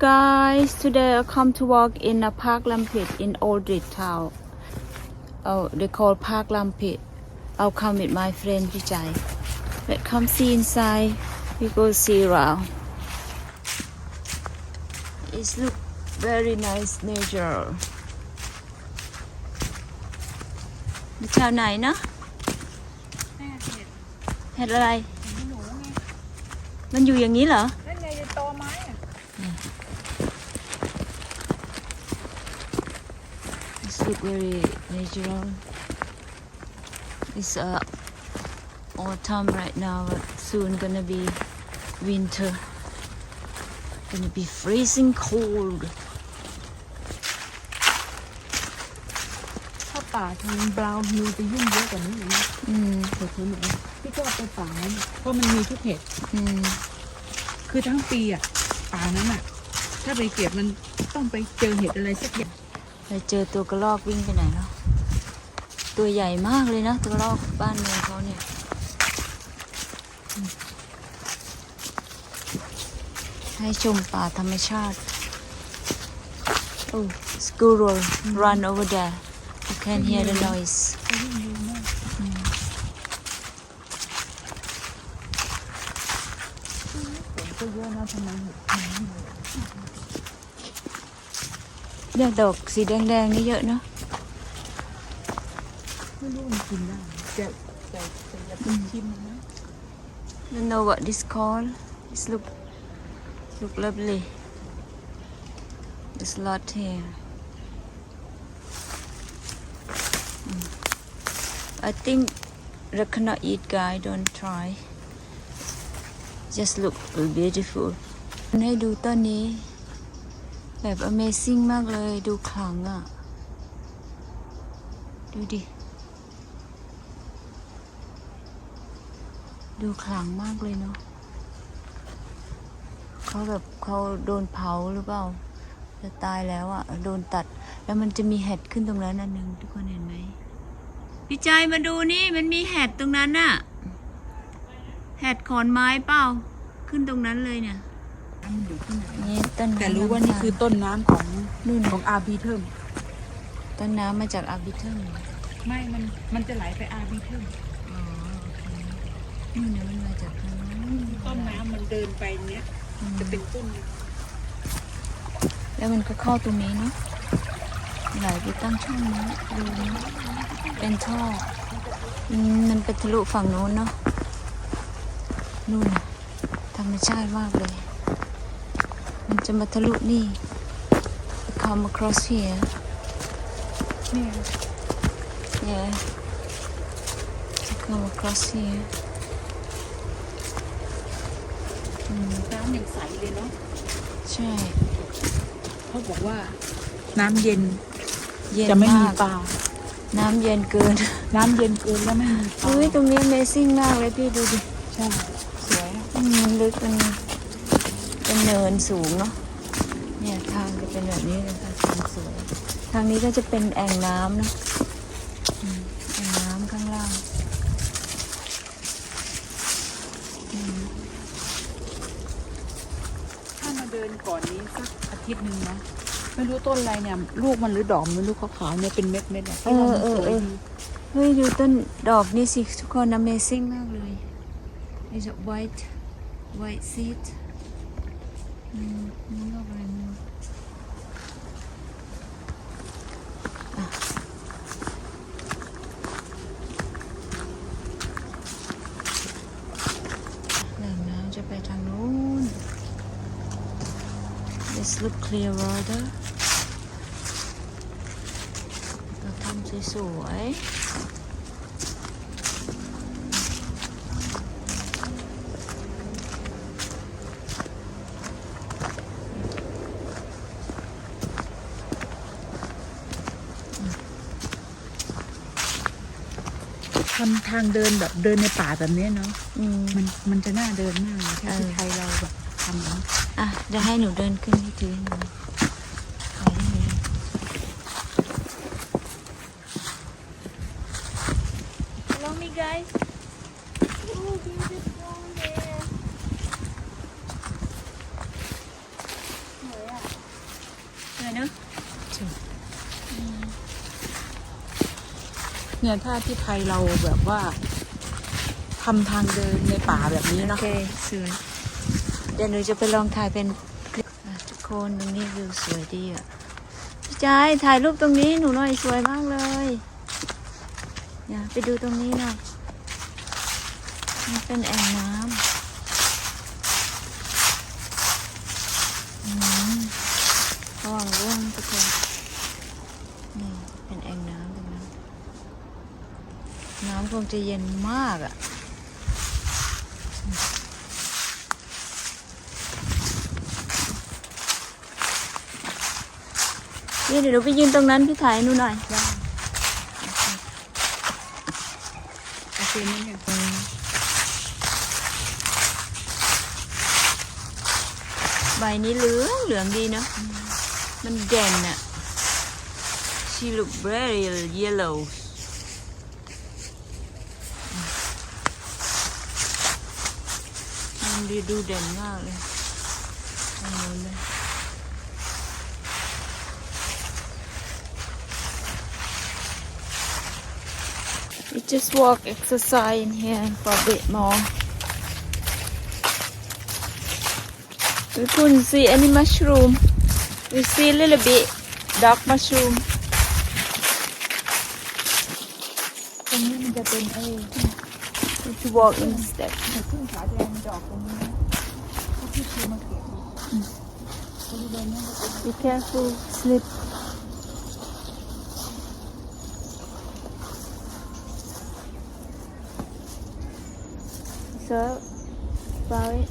Hello guys, today I come to walk in a Park Lampit in Aldrich town. Oh, they call Park Lampit. I'll come with my friend Vijay. Let's come see inside. We go see around. It look very nice nature. มีชาวไหนนะ แม่เห็ด เห็ดอะไร เห็นหนูไง มันอยู่อย่างนี้เหรอ look very natural. It's uh, autumn right now, but soon gonna be winter. Gonna be freezing cold. ถ้าป่าทางบราวน์ฮิลจะยุ่งเยอะกว่านี้อีกนะอืมเห็ดหนูพี่ชอบไปป่านั้นอะเพราะมันมีทุกเห็ดอืมคือทั้งปีอะป่านั้นอะ ถ้าไปเก็บมันต้องไปเจอเห็ดอะไรสักอย่าง เราเจอตัวกระรอกวิ่งไปไหนแล้วตัวใหญ่มากเลยนะตัวกระรอกบ้านเมืองเขาเนี่ยให้ชมป่าธรรมชาติ โอ้ squirrel run over there you can hear the noise จะยุ่งเยอะมากฝนก็เยอะนะทำไม เห็ดน้อยเลย เนี่ยดอกสีแดงๆนี่เยอะเนาะ ไม่รู้มันกินได้แต่แต่แต่อย่าเพิ่งชิมนะ don't know what this called this look look lovely there's a lot here Mm. I think the cannot eat guy don't try just look beautiful ให้ดูต้นนี้ แบบ amazing มากเลยดูขลังอะ ดูดิ ดูขลังมากเลยเนาะเขาแบบเขาโดนเผาหรือเปล่าจะตายแล้วอะ่ะ โดนตัด แล้วมันจะมีแฮดขึ้นตรงนั้นอันหนึ่งทุกคนเห็นไหมพี่ใจมาดูนี่มันมีแฮดตรงนั้นน่ะแฮดขอนไม้เปล่า ขึ้นตรงนั้นเลยเนี่ย มันอยู่ที่ไหนนี่ต้นน้ำแต่รู้ว่านี่คือต้นน้ำของนู่นของอาร์บีเทิมต้นน้ำมาจากอาร์บิเทิลไม่ มันมันจะไหลไปอาร์บีเทิมอ๋อโอเคนู่นนะมันมาจากทางนู้นต้นน้ำมันเดินไปเนี้ยอืมจะเป็นต้นแล้วมันก็เข้าตรงนี้เนาะไหลไปตั้งช่องนี้ดูนะเป็นท่ออืมมันไปทะลุฝั่งโน้นเนาะนู่นน่ะธรรมชาติมากเลย มันจะมาทะลุนี่ come across here เนี่ย yeah to come across here อืมน้ำยังใสเลยเนาะใช่เขาบอกว่า น้ำเย็นเย็นจะไม่มีมากปลาน้ำเย็นเกินน้ำเย็นเกินแล้วไม่มีปลาเฮ้ยตรงนี้ Amazing มากเลยพี่ดูดิใช่สวยอะ อืมมันลึกมัน เป็นเนินสูงเนาะเนี่ยทางจะเป็นแบบนี้เลยค่ะทางสวยทางนี้ก็จะเป็นแอ่งน้ำเนาะอืมแอ่งน้ำข้างล่างอืมถ้ามาเดินก่อนนี้สักอาทิตย์หนึ่งนะไม่รู้ต้นอะไรเนี่ย ลูกมันหรือดอกมันไม่รู้ขาวๆเนี่ยเป็นเม็ดๆอะเออเออเออเฮ้ยดูต้นดอกนี่สิทุกคน Amazing มากเลย Is it white white seed อืม นี่ก็อะไรไมรู้อะแหล่งน้ำจะไปทางนู้น This look clear water เราทำสวยๆ ทำทางเดินแบบเดินในป่าแบบเนี้ยเนาะอืมมันมันจะน่าเดินมากเลยถ้าที่เออไทยเราแบบทำอย่างนี้อะเดี๋ยวให้หนูเดินขึ้นที่ถือให้หนูถ่ายให้หนู Follow me guys Oh beautiful there วยเนอะ เนี่ยถ้าที่ไทยเราแบบว่าทำทางเดินในป่าแบบนี้โอเนาะเคสวยเดี๋ยวหนูจะไปลองถ่ายเป็นคลิปอะทุกคนตรงนี้วิวสวยดีอะพี่จายถ่ายรูปตรงนี้หนูหน่อยสวยมากเลยเนี่ยไปดูตรงนี้หน่อยมันเป็นแอ่งน้ำอืมระวังร่วงทุกคนนี่เป็นแอ่งน้ำตรงนั้น น้ำคงจะเย็นมากอะนี่เดี๋ยวหนูไปยืนตรงนั้นพี่ถ่ายให้หนูหน่อยโอเคนี่เนี่ยใบนี้เหลืองเหลืองดีเนาะ มันเด่นอะ she look very yellow ดีดูเด่นมากเลยโอ้โหเลย We just walk exercise in here for a bit more. We couldn't see any mushroom. We see a little bit dark mushroom. เป็น Be careful, slip. So, about it.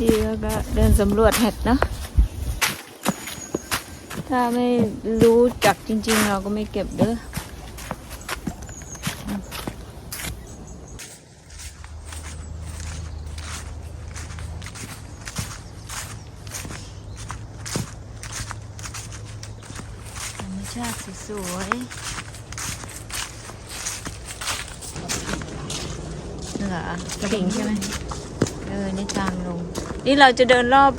ดีแล้วก็เดินสำรวจเห็ดเนาะถ้าไม่รู้จักจริงๆ เราก็ไม่เก็บเด้อ ธรรม ชาติสวยๆเหรอกิ่งใช่ไหมเออ นี่ทางลง นี่เราจะเดินรอบ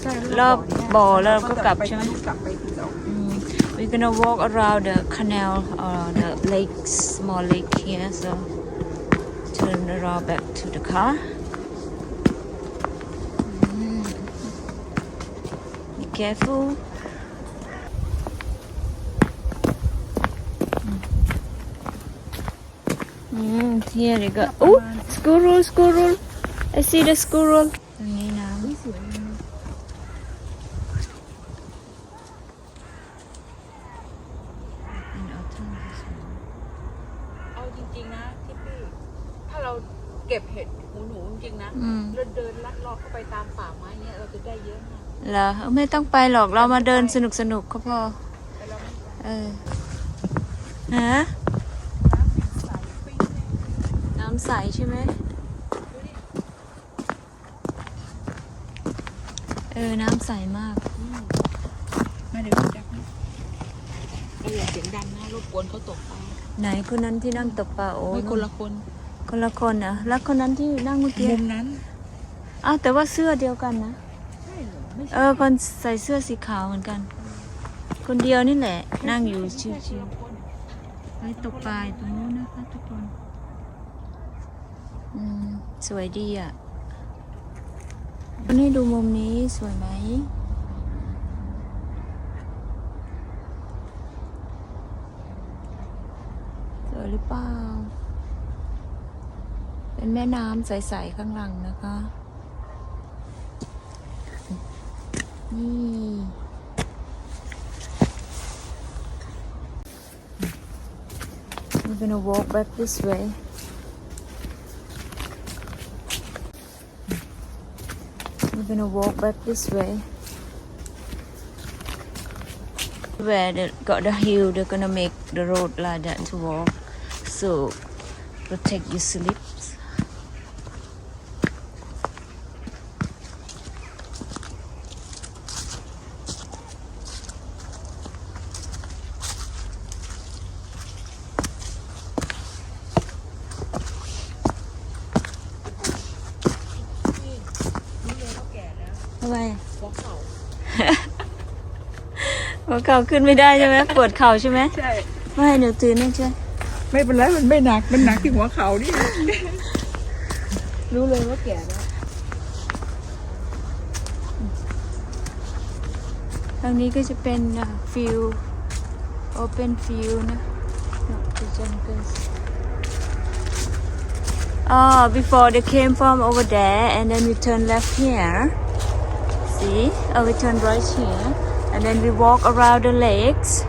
ใช่รอบบ่อแล้วเราก็กลับใช่ไหม กลับไปที่เราอืม we're gonna walk around the canal or the lake small lake here so turn around back to the car อืม be careful อืม here they go oh squirrel squirrel I see the squirrel ตรงนี้น้ำนี่สวยนะ in autumn as well เอาจริงๆนะที่พี่ ถ้าเราเก็บเห็ดหูหนูจริงๆนะอืม เราเดินลัดเลาะเข้าไปตามป่าไม้เนี่ยเราจะได้เยอะมากเหรอไม่ต้องไปหรอกเรามาเดินสนุกสนุกๆก็พอ แต่เราไม่ไปเออฮะ น้ำ ใสปิ้งเลยน้ำใสใช่ไหมดูดิเออ น้ำใสมากอืมมาเดี๋ยวพี่จับนะเราอย่าเสียงดังนะรบกวนเขาตกปลาไหนคนนั้นที่นั่งตกปลาโอ้ไม่คนละคน คนละคนเหรอแล้วคนนั้นที่นั่งเมื่อกี้มุมนั้นอ้าวแต่ว่าเสื้อเดียวกันนะใช่เหรอไม่เออคนใส่เสื้อสีขาวเหมือนกัน คนเดียวนี่แหละ นั่งอยู่ชิวๆไปตกปลาอยู่ตรงนู้นนะคะทุกคน อืม สวยดีอะนนี้ดูมุมนี้สวยไหม สวยหรือเปล่า เป็นแม่น้ำใส ๆ ข้างหลังนะคะ นี่ We're gonna walk back this way. Gonna walk back this way. Where they got the hill, they're gonna make the road like that to walk. So protect your slips. Bye bye. หัวเข่าหัวเข่าขึ้นไม่ได้ใช่ไหมปวดเข่าใช่ไหมใช่ไม่ให้หนูถือนั่นใช่วยไม่เป็นไรมันไม่หนักมันหนักที่หัวเขานี่รู้เลยว่าแก่แล้วทางนี้ก็จะเป็นฟิลโอเ n นฟิลนะ not the jungles Oh, before they came from over there and then we turn left here. See? Oh, we turn right here. And then we walk around the lakes.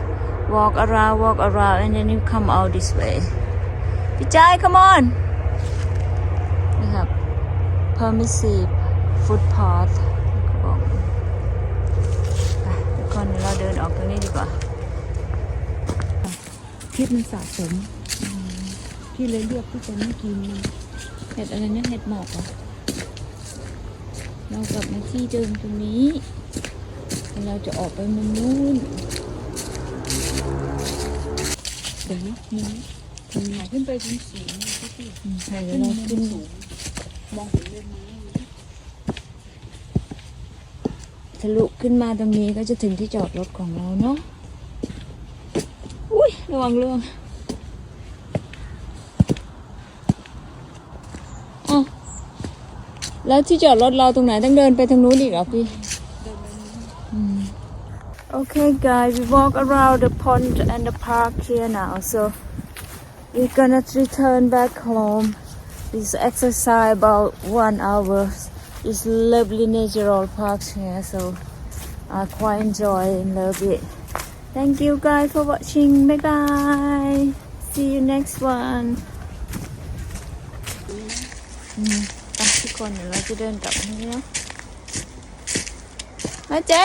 Walk around, walk around, and then you come out this way. Vijay, come on! We have permissive footpath. เขาบอกไปทุกคนเดี๋ยวเราเดินออกตรงนี้ดีกว่าพิษมันสะสมพี่เลยเลือกที่จะไม่กินมันเห็ดอะไรนะเห็ดหมอกเหรอ เรากลับมาที่เดิมตรงนี้แล้วเราจะออกไปมุมนู้น เดี๋ยวนะนี่มันหายขึ้นไปสูงสูงๆนะพี่อืมใช่เดี๋ยวเราขึ้นสูงมองเห็นเลยไหมทะลุขึ้นมาตรงนี้ก็จะถึงที่จอดรถของเราเนาะอุ้ยระวังเรื่อง แล้วที่จอดรถเราตรงไหนต้องเดินไปทางนู้นอีกเหรอพี่ Okay, guys, we walk around the pond and the park here now. So we're gonna return back home. This exercise about one hour. It's lovely natural parks here, so I quite enjoy and love it. Thank you guys for watching. Bye bye. See you next one. อืมไปทุก คนเดี๋ยวเราจะเดินกลับนี้นะมาเจ๊